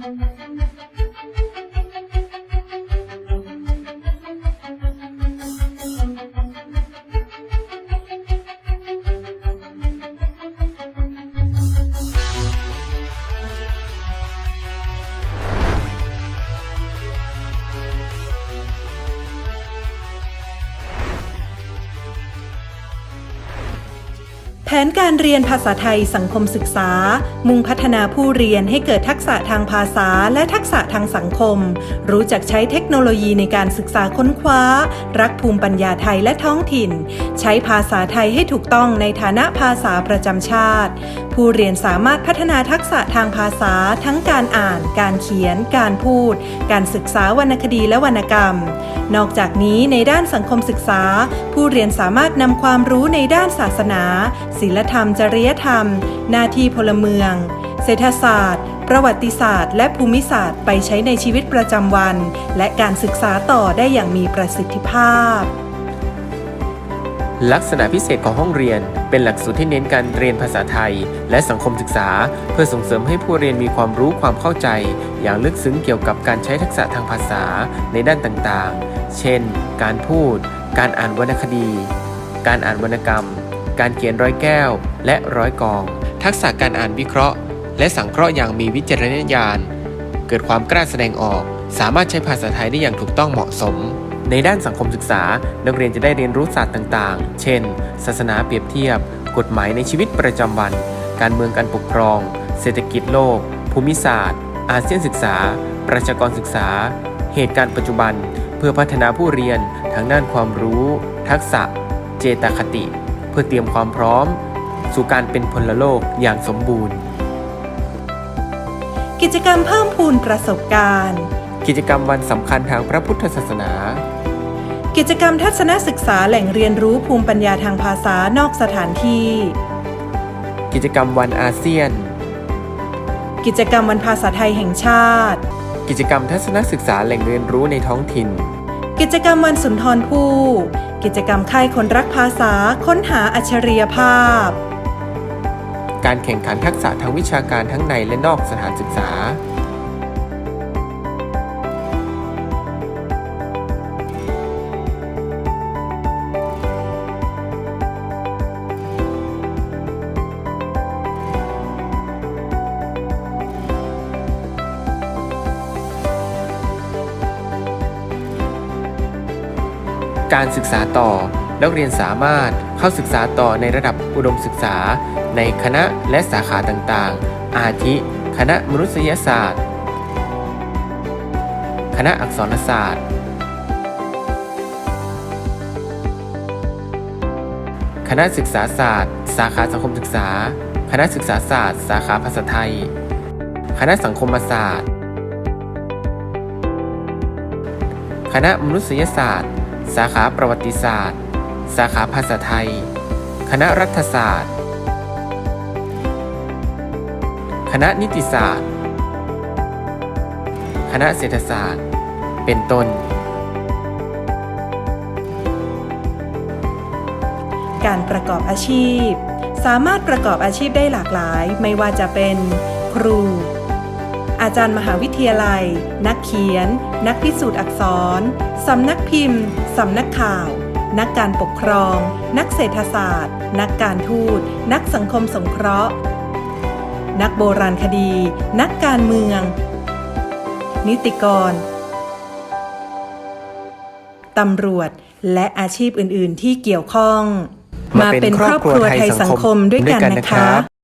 thank you. แผนการเรียนภาษาไทยสังคมศึกษา มุ่งพัฒนาผู้เรียนให้เกิดทักษะทางภาษาและทักษะทางสังคม รู้จักใช้เทคโนโลยีในการศึกษาค้นคว้า รักภูมิปัญญาไทยและท้องถิ่น ใช้ภาษาไทยให้ถูกต้องในฐานะภาษาประจำชาติ ผู้เรียนสามารถพัฒนาทักษะทางภาษาทั้งการอ่าน การเขียน การพูด การศึกษาวรรณคดีและวรรณกรรม นอกจากนี้ในด้านสังคมศึกษา ผู้เรียนสามารถนำความรู้ในด้านศาสนาศิลธรรม จริยธรรม หน้าที่พลเมือง เศรษฐศาสตร์ ประวัติศาสตร์ และภูมิศาสตร์ไปใช้ในชีวิตประจำวัน และการศึกษาต่อได้อย่างมีประสิทธิภาพ ลักษณะพิเศษของห้องเรียน เป็นหลักสูตรที่เน้นการเรียนภาษาไทย และสังคมศึกษา เพื่อส่งเสริมให้ผู้เรียนมีความรู้ความเข้าใจ อย่างลึกซึ้งเกี่ยวกับการใช้ทักษะทางภาษาในด้านต่างๆ เช่น การพูด การอ่านวรรณคดี การอ่านวรรณกรรม การเขียนร้อยแก้ว และร้อยกอง ทักษะการอ่านวิเคราะห์ และสังเคราะห์อย่างมีวิจารณญาณ เกิดความกล้าแสดงออก สามารถใช้ภาษาไทยได้อย่างถูกต้องเหมาะสม ในด้านสังคมศึกษา นักเรียนจะได้เรียนรู้ศาสตร์ต่างๆ เช่น ศาสนาเปรียบเทียบ กฎหมายในชีวิตประจำวัน การเมืองการปกครอง เศรษฐกิจโลก ภูมิศาสตร์ อาเซียนศึกษา ประชากรศึกษา เหตุการณ์ปัจจุบัน เพื่อพัฒนาผู้เรียนทั้งด้านความรู้ ทักษะ เจตคติ พื่อเตรียมความพร้อม สู่การเป็นพลโลกอย่างสมบูรณ์ กิจกรรมเพิ่มพูนประสบการณ์ กิจกรรมวันสำคัญทางพระพุทธศาสนา กิจกรรมทัศนศึกษาแหล่งเรียนรู้ภูมิปัญญาทางภาษานอกสถานที่ กิจกรรมวันอาเซียน กิจกรรมวันภาษาไทยแห่งชาติ กิจกรรมทัศนศึกษาแหล่งเรียนรู้ในท้องถิ่น กิจกรรมวันสุนทรภู่กิจกรรมค่ายคนรักภาษาค้นหาอัจฉริยภาพ การแข่งขันทักษะทางวิชาการทั้งในและนอกสถานศึกษา การศึกษาต่อ นักเรียนสามารถเข้าศึกษาต่อในระดับอุดมศึกษา ในคณะและสาขาต่างๆ อาทิ คณะมนุษยศาสตร์ คณะอักษรศาสตร์ คณะศึกษาศาสตร์ สาขาสังคมศึกษา คณะศึกษาศาสตร์ สาขาภาษาไทย คณะสังคมศาสตร์ คณะมนุษยศาสตร์ สาขาประวัติศาสตร์ สาขาภาษาไทย คณะรัฐศาสตร์ คณะนิติศาสตร์ คณะเศรษฐศาสตร์ เป็นต้น การประกอบอาชีพ สามารถประกอบอาชีพได้หลากหลาย ไม่ว่าจะเป็น ครู อาจารย์มหาวิทยาลัย นักเขียน นักพิสูจน์อักษร สำนักพิมพ์ สำนักข่าว นักการปกครอง นักเศรษฐศาสตร์ นักการทูต นักสังคมสงเคราะห์ นักโบราณคดี นักการเมือง นิติกร ตำรวจ และอาชีพอื่น ๆ ที่เกี่ยวข้อง มาเป็นครอบครัวไทยสังคมด้วยกันนะคะ